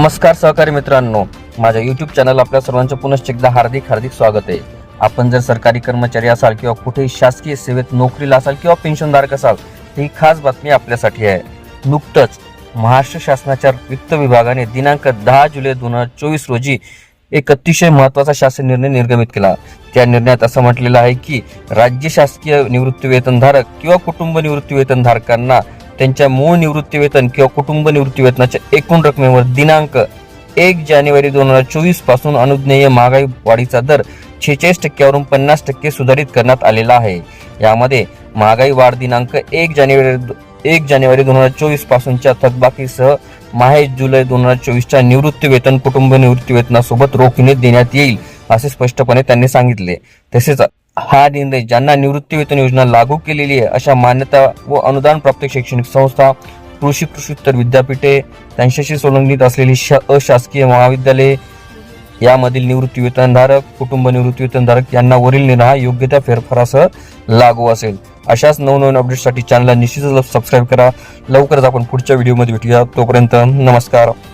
नमस्कार सहकारी मित्रांनो. माझ्या युट्यूब चॅनल आपल्या सर्वांचं पुनश्च एकदा हार्दिक हार्दिक स्वागत आहे. आपण जर सरकारी कर्मचारी असाल किंवा कुठेही शासकीय सेवेत नोकरीला असाल किंवा पेन्शनधारक असाल ही खास बातमी आपल्यासाठी आहे. नुकतंच महाराष्ट्र शासनाच्या वित्त विभागाने दिनांक दहा जुलै दोन हजार चोवीस रोजी एक अतिशय महत्त्वाचा शासन निर्णय निर्गमित केला. त्या निर्णयात असं म्हटलेलं आहे की राज्य शासकीय निवृत्ती वेतनधारक किंवा कुटुंब निवृत्ती वेतनधारकांना त्यांच्या मूळ निवृत्तीवेतन किंवा कुटुंब निवृत्तीवेतनाच्या एकूण रकमेवर दिनांक एक जानेवारी दोन हजार चोवीसपासून अनुज्ञेय महागाई वाढीचा दर छेचाळीस टक्क्यावरून पन्नास टक्के सुधारित करण्यात आलेला आहे. यामध्ये महागाई वाढ दिनांक एक जानेवारी एक जानेवारी दोन हजार चोवीस पासूनच्या थकबाकीसह माहे जुलै दोन हजार चोवीसच्या निवृत्ती वेतन कुटुंब निवृत्ती वेतनासोबत रोखीने देण्यात येईल असे स्पष्टपणे त्यांनी सांगितले. तसेच हा निर्णय ज्यांना निवृत्तीवेतन योजना लागू केलेली आहे अशा मान्यता व अनुदान प्राप्त शैक्षणिक संस्था कृषी कृषीत्तर विद्यापीठे त्यांच्याशी संलग्नित असलेली श अशासकीय महाविद्यालये यामधील निवृत्तीवेतनधारक कुटुंब निवृत्तीवेतनधारक यांना वरील निर्णय हा योग्य त्या फेरफारासह लागू असेल. अशाच नवनवीन अपडेटसाठी चॅनलला निश्चितच सबस्क्राईब करा. लवकरच आपण पुढच्या व्हिडिओमध्ये भेटूया. तोपर्यंत नमस्कार.